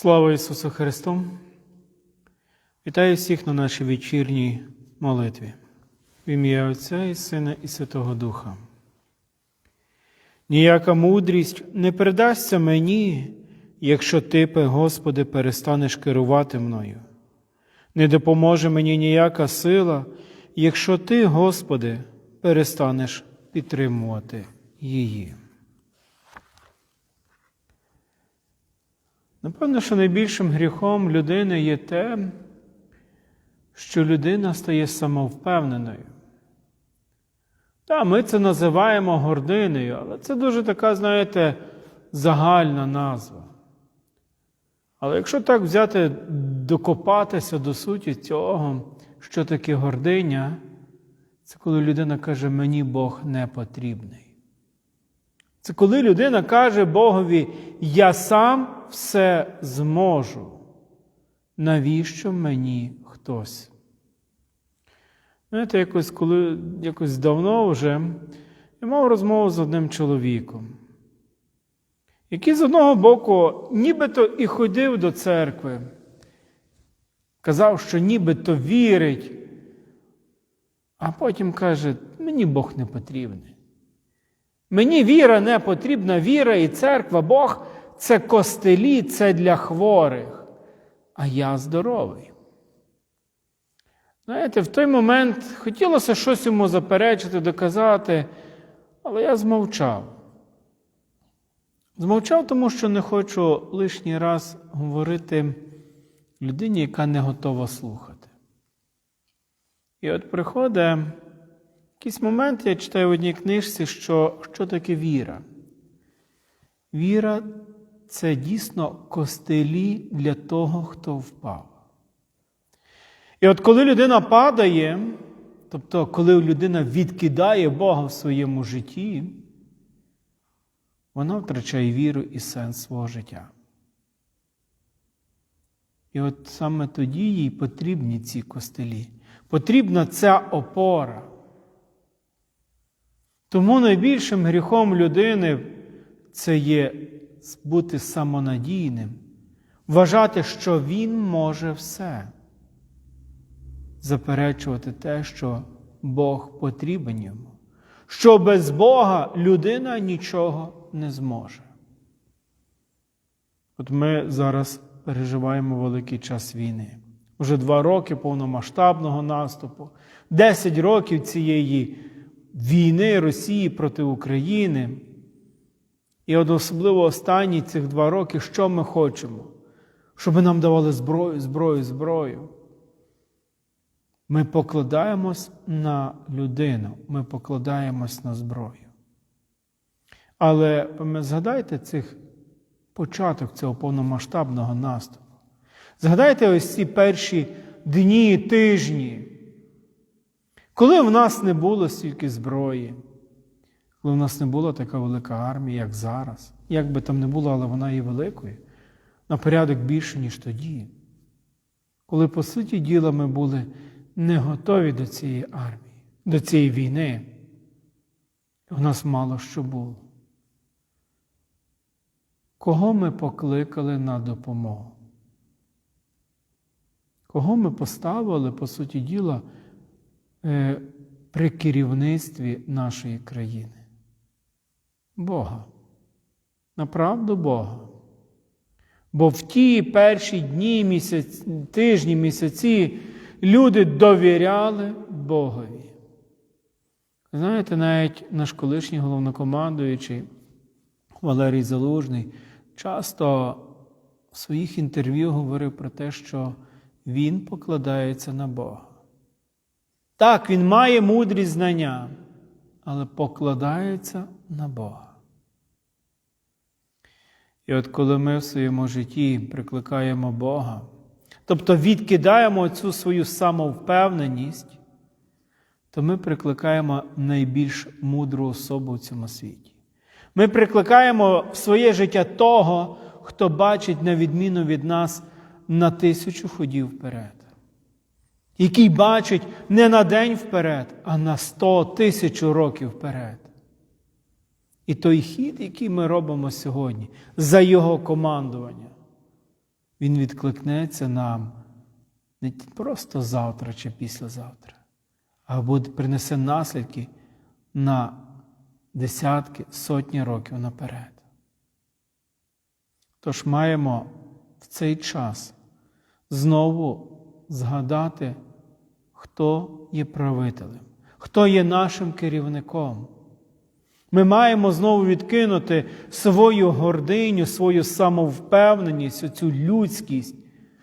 Слава Ісусу Христу! Вітаю всіх на нашій вечірній молитві. В ім'я Отця і Сина і Святого Духа. Ніяка мудрість не передасться мені, якщо ти, Господи, перестанеш керувати мною. Не допоможе мені ніяка сила, якщо ти, Господи, перестанеш підтримувати її. Напевно, що найбільшим гріхом людини є те, що людина стає самовпевненою. Так, ми це називаємо гординою, але це дуже така, знаєте, загальна назва. Але якщо так взяти, докопатися до суті цього, що таке гординя, це коли людина каже, мені Бог не потрібний. Це коли людина каже Богові, я сам все зможу. Навіщо мені хтось? Знаєте, якось коли якось давно вже я мав розмову з одним чоловіком, який з одного боку нібито і ходив до церкви, казав, що нібито вірить, а потім каже, мені Бог не потрібний. Мені віра не потрібна, віра і церква, Бог це костелі, це для хворих, а я здоровий. Знаєте, в той момент хотілося щось йому заперечити, доказати, але я змовчав. Змовчав, тому що не хочу лишній раз говорити людині, яка не готова слухати. І от приходить якийсь момент, я читаю в одній книжці, що, що таке віра. Віра це дійсно костелі для того, хто впав. І от коли людина падає, тобто коли людина відкидає Бога в своєму житті, вона втрачає віру і сенс свого життя. І от саме тоді їй потрібні ці костелі. Потрібна ця опора. Тому найбільшим гріхом людини це є бути самонадійним, вважати, що він може все, заперечувати те, що Бог потрібен йому, що без Бога людина нічого не зможе. От ми зараз переживаємо великий час війни. Уже два роки повномасштабного наступу, 10 років цієї війни Росії проти України. І от особливо останні цих два роки, що ми хочемо? Щоб нам давали зброю, зброю, зброю. Ми покладаємось на людину, ми покладаємось на зброю. Але згадайте цих початок цього повномасштабного наступу. Згадайте ось ці перші дні, тижні, коли в нас не було стільки зброї, коли в нас не була така велика армія, як зараз, як би там не було, але вона є великою, на порядок більше, ніж тоді. Коли, по суті діла, ми були не готові до цієї армії, до цієї війни, у нас мало що було. Кого ми покликали на допомогу? Кого ми поставили, по суті діла, при керівництві нашої країни? Бога. Направду Бога. Бо в ті перші дні, місяць, тижні, місяці люди довіряли Богові. Знаєте, навіть наш колишній головнокомандуючий Валерій Залужний часто в своїх інтерв'ю говорив про те, що він покладається на Бога. Так, він має мудрі знання, але покладається на Бога. І от коли ми в своєму житті прикликаємо Бога, тобто відкидаємо цю свою самовпевненість, то ми прикликаємо найбільш мудру особу в цьому світі. Ми прикликаємо в своє життя того, хто бачить, на відміну від нас, на тисячу ходів вперед, який бачить не на день вперед, а на сто тисячу років вперед. І той хід, який ми робимо сьогодні, за його командування, Він відкликнеться нам не просто завтра чи післязавтра, а буде принесе наслідки на десятки, сотні років наперед. Тож маємо в цей час знову згадати, хто є правителем, хто є нашим керівником. Ми маємо знову відкинути свою гординю, свою самовпевненість, цю людськість,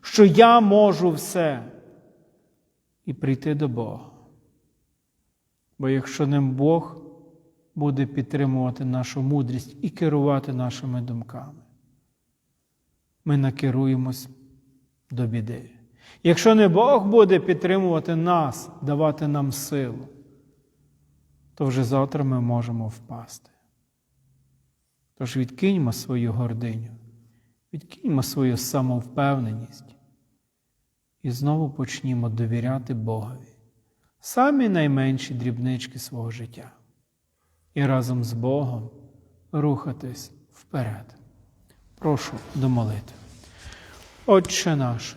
що я можу все, і прийти до Бога. Бо якщо ним Бог буде підтримувати нашу мудрість і керувати нашими думками, ми накеруємось до біди. Якщо не Бог буде підтримувати нас, давати нам силу, то вже завтра ми можемо впасти. Тож відкиньмо свою гординю, відкиньмо свою самовпевненість і знову почнімо довіряти Богові, самі найменші дрібнички свого життя, і разом з Богом рухатись вперед. Прошу до молитви. Отче наш,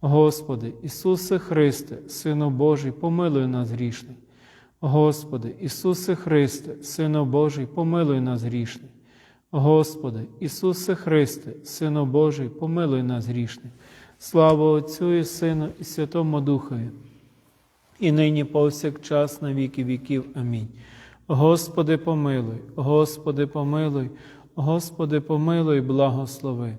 Господи, Ісусе Христе, Сину Божий, помилуй нас грішних. Господи, Ісусе Христе, Сину Божий, помилуй нас грішних. Господи, Ісусе Христе, Сину Божий, помилуй нас грішних. Слава Отцю і Сину, і Святому Духові, і нині повсякчас на віки віків. Амінь. Господи, помилуй, Господи, помилуй, Господи, помилуй, благослови.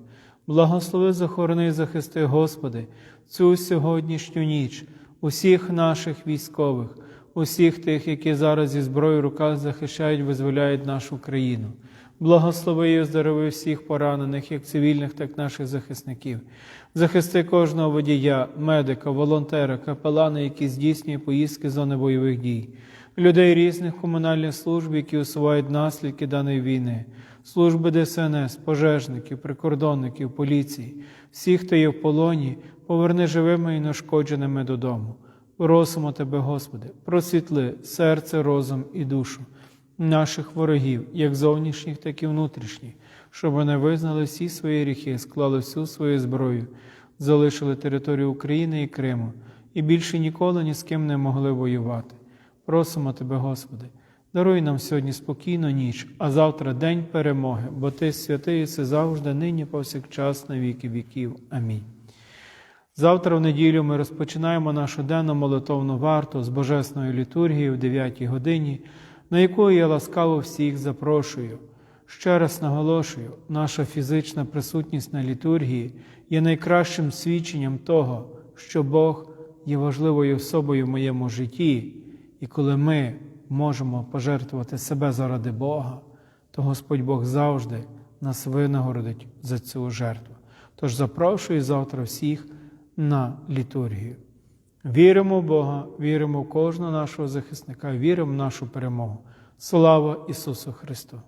Благослови, захорони і захисти, Господи, цю сьогоднішню ніч, усіх наших військових, усіх тих, які зараз зі зброєю в руках захищають, визволяють нашу країну. Благослови і оздорови всіх поранених, як цивільних, так і наших захисників. Захисти кожного водія, медика, волонтера, капелана, які здійснює поїздки зони бойових дій, людей різних комунальних служб, які усувають наслідки даної війни, служби ДСНС, пожежників, прикордонників, поліції, всіх, хто є в полоні, поверни живими і нашкодженими додому. Просимо Тебе, Господи, просвітли серце, розум і душу наших ворогів, як зовнішніх, так і внутрішніх, щоб вони визнали всі свої гріхи, склали всю свою зброю, залишили територію України і Криму і більше ніколи ні з ким не могли воювати. Просимо Тебе, Господи, даруй нам сьогодні спокійну ніч, а завтра день перемоги, бо Ти святий і завжди, нині повсякчас, на віки віків. Амінь. Завтра в неділю ми розпочинаємо нашу денну молитовну варту з Божественної літургії в 9 годині, на яку я ласкаво всіх запрошую. Ще раз наголошую, наша фізична присутність на літургії є найкращим свідченням того, що Бог є важливою особою в моєму житті, і коли ми можемо пожертвувати себе заради Бога, то Господь Бог завжди нас винагородить за цю жертву. Тож запрошую завтра всіх на літургію. Віримо в Бога, віримо в кожного нашого захисника, віримо в нашу перемогу. Слава Ісусу Христу!